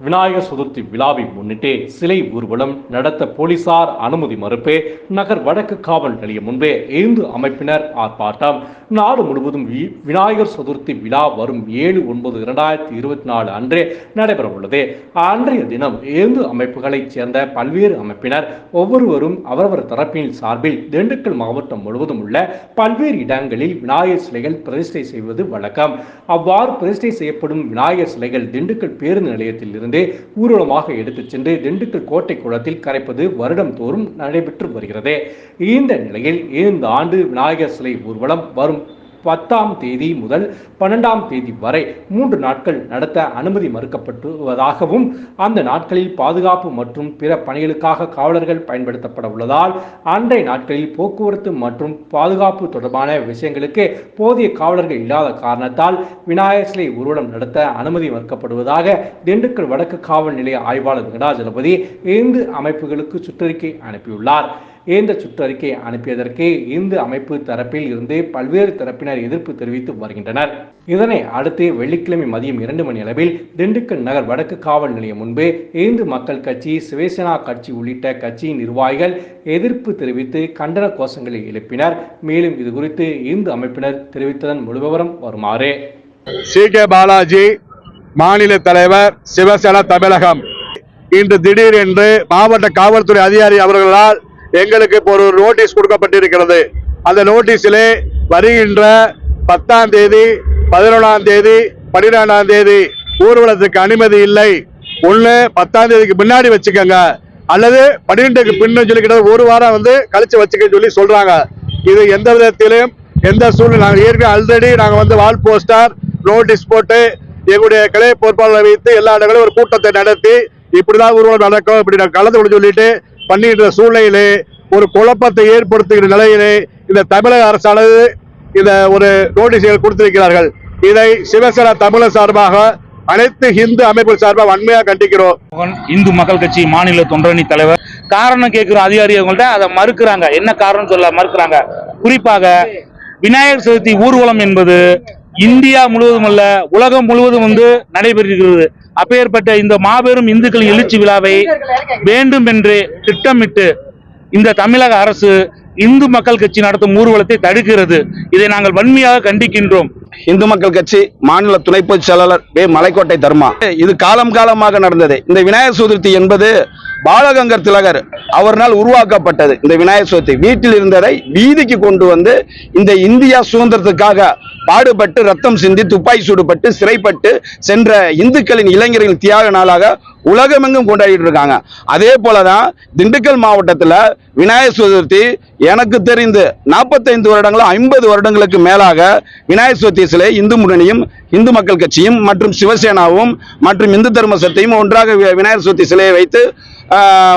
விநாயகர் சதுர்த்தி விழாவை முன்னிட்டு சிலை ஊர்வலம் நடத்த போலீசார் அனுமதி மறுப்பு நகர் வடக்கு காவல் நிலையம் முன்பே இந்து அமைப்பினர் ஆர்ப்பாட்டம். நாடு முழுவதும் வி- விநாயகர் சதுர்த்தி விழா வரும் ஏழு ஒன்பது இரண்டாயிரத்தி இருபத்தி நாலு அன்று நடைபெற உள்ளது அன்றைய தினம் இந்து அமைப்புகளைச் சேர்ந்த பல்வேறு அமைப்பினர் ஒவ்வொருவரும் அவரவர் தரப்பின் சார்பில் திண்டுக்கல் மாவட்டம் முழுவதும் உள்ள பல்வேறு இடங்களில் விநாயகர் சிலைகள் பிரதிஷ்டை செய்வது வழக்கம். அவ்வாறு பிரதிஷ்டை செய்யப்படும் விநாயகர் சிலைகள் திண்டுக்கல் பேருந்து நிலையத்தில் இருந்து ஊர்வலமாக எடுத்துச் சென்று திண்டுக்கல் கோட்டை குளத்தில் கரைப்பது வருடம் தோறும் நடைபெற்று வருகிறது. இந்த நிலையில் இந்த ஆண்டு விநாயகர் சிலை ஊர்வலம் வரும் பத்தாம் தேதி முதல் பன்னெண்டாம் தேதி வரை மூன்று நாட்கள் நடத்த அனுமதி மறுக்கப்பட்டுவதாகவும் அந்த நாட்களில் பாதுகாப்பு மற்றும் பிற பணிகளுக்காக காவலர்கள் பயன்படுத்தப்பட உள்ளதால் அன்றைய நாட்களில் போக்குவரத்து மற்றும் பாதுகாப்பு தொடர்பான விஷயங்களுக்கு போதிய காவலர்கள் இல்லாத காரணத்தால் விநாயகர் சிலை ஊர்வலம் நடத்த அனுமதி மறுக்கப்படுவதாக திண்டுக்கல் வடக்கு காவல் நிலைய ஆய்வாளர் வெங்கடாஜலபதி இந்து அமைப்புகளுக்கு சுற்றறிக்கை அனுப்பியுள்ளார். இந்த சுற்றறிக்கை அனுப்பியதற்கு இந்து அமைப்பு தரப்பில் இருந்து பல்வேறு தரப்பினர் எதிர்ப்பு தெரிவித்து வருகின்றனர். இதனை அடுத்து வெள்ளிக்கிழமை மதியம் இரண்டு மணி அளவில் திண்டுக்கல் நகர் வடக்கு காவல் நிலையம் முன்பு இந்து மக்கள் கட்சி சிவசேனா கட்சி உள்ளிட்ட கட்சியின் நிர்வாகிகள் எதிர்ப்பு தெரிவித்து கண்டன கோஷங்களை எழுப்பினர். மேலும் இது குறித்து இந்து அமைப்பினர் தெரிவித்ததன் முழு விவரம் வருமாறு. சி. கே. பாலாஜி மாநில தலைவர் சிவசேனா தமிழகம். இன்று திடீரென்று மாவட்ட காவல்துறை அதிகாரி அவர்களால் எங்களுக்கு இப்போ ஒரு நோட்டீஸ் கொடுக்கப்பட்டிருக்கிறது. அந்த நோட்டீஸிலே வருகின்ற பத்தாம் தேதி பதினொன்றாம் தேதி பன்னிரெண்டாம் தேதி ஊர்வலத்துக்கு அனுமதி இல்லை. ஒன்று பத்தாம் தேதிக்கு முன்னாடி வச்சுக்கோங்க. அல்லது பன்னிரெண்டுக்கு பின்னு சொல்லிக்கிட்ட ஒரு வாரம் வந்து கழிச்சு வச்சுக்க சொல்லி சொல்றாங்க. இது எந்த விதத்திலையும் எந்த சூழ்நிலை நாங்கள் ஏற்கனவே ஆல்ரெடி நாங்கள் வந்து வால் போஸ்டர் நோட்டீஸ் போட்டு எங்களுடைய கிளை பொறுப்பாளர் வைத்து எல்லா இடங்களும் ஒரு கூட்டத்தை நடத்தி இப்படிதான் ஊர்வலம் நடக்கும் இப்படி நாங்கள் கலந்து கொண்டு சொல்லிட்டு பண்ணிடுற சூழ்நிலையிலே ஒரு குழப்பத்தை ஏற்படுத்துகிற நிலையிலே இந்த தமிழக அரசானது இந்த ஒரு நோட்டீஸ்கள் கொடுத்திருக்கிறார்கள். இதை சிவசேனா தமிழர் சார்பாக அனைத்து இந்து அமைப்புகள் சார்பாக வன்மையாக கண்டிக்கிறோம். இந்து மக்கள் கட்சி மாநில தொண்டரணி தலைவர். காரணம் கேட்கிற அதிகாரி அவங்கள்ட்ட அதை மறுக்கிறாங்க. என்ன காரணம் சொல்ல மறுக்கிறாங்க. குறிப்பாக விநாயகர் சதுர்த்தி ஊர்வலம் என்பது இந்தியா முழுவதும் அல்ல உலகம் முழுவதும் வந்து நடைபெறுகிறது அப்பேற்பட்ட இந்த மாபெரும் இந்துக்களின் எழுச்சி விழாவை வேண்டும் என்று திட்டமிட்டு இந்த தமிழக அரசு இந்து மக்கள் கட்சி நடத்தும் ஊர்வலத்தை தடுக்கிறது. இதை நாங்கள் வன்மையாக கண்டிக்கின்றோம். இந்து மக்கள் கட்சி மாநில துணை பொதுச் செயலாளர் மலைக்கோட்டை தர்மா. இது காலம் காலமாக நடந்தது. இந்த விநாயகர் சதுர்த்தி என்பது பாலகங்கர் திலகர் அவர்னால் உருவாக்கப்பட்டது. இந்த விநாயகர் சதுர்த்தி. வீட்டில் இருந்ததை வீதிக்கு கொண்டு வந்து இந்த இந்தியா சுதந்திரத்துக்காக பாடுபட்டு ரத்தம் சிந்தி துப்பாக்கி சூடுபட்டு சிறைப்பட்டு சென்ற இந்துக்களின் இளைஞர்களின் தியாக நாளாக உலகமெங்கும் கொண்டாடிட்டு இருக்காங்க. அதே போல தான் திண்டுக்கல் மாவட்டத்தில் விநாயகர் சதுர்த்தி எனக்கு தெரிந்து நாற்பத்தைந்து வருடங்களும் ஐம்பது வருடங்களுக்கு மேலாக விநாயகர் சதுர்த்தி சிலை இந்து முன்னணியும் இந்து மக்கள் கட்சியும் மற்றும் சிவசேனாவும் மற்றும் இந்து தர்ம சத்தையும் ஒன்றாக விநாயகர் சதுர்த்தி சிலையை வைத்து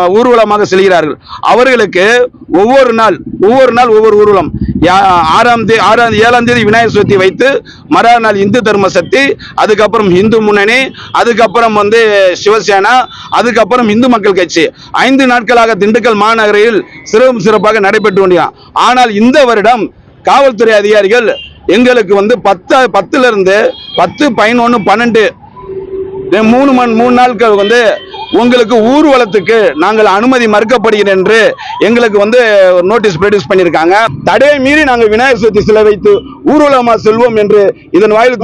ஊர்வலமாக செல்கிறார்கள். அவர்களுக்கு ஒவ்வொரு நாள் ஒவ்வொரு நாள் ஒவ்வொரு ஊர்வலம். யா- ஆறாம் தேதி ஆறாம் ஏழாம் தேதி விநாயகர் சதுர்த்தி வைத்து மறுநாள் இந்து தர்ம சக்தி அதுக்கப்புறம் இந்து முன்னணி அதுக்கப்புறம் வந்து சிவசேனா அதுக்கப்புறம் இந்து மக்கள் கட்சி. ஐந்து நாட்களாக திண்டுக்கல் மாநகரில் சிறப்பு சிறப்பாக நடைபெற்று கொண்டிருக்கிறார் ஆனால் இந்த வருடம் காவல்துறை அதிகாரிகள் எங்களுக்கு வந்து பத்து பத்துலேருந்து பத்து பதினொன்று பன்னெண்டு மூணு மணி மூணு நாட்கள் வந்து உங்களுக்கு ஊர்வலத்துக்கு நாங்கள் அனுமதி மறுக்கப்படுகிறோம் என்று எங்களுக்கு வந்து நோட்டீஸ் ப்ரொடியூஸ் பண்ணியிருக்காங்க. தடையை மீறி நாங்கள் விநாயகர் சதுர்த்தி சிலை வைத்து ஊர்வலமா செல்வோம் என்று இதன் வாயில்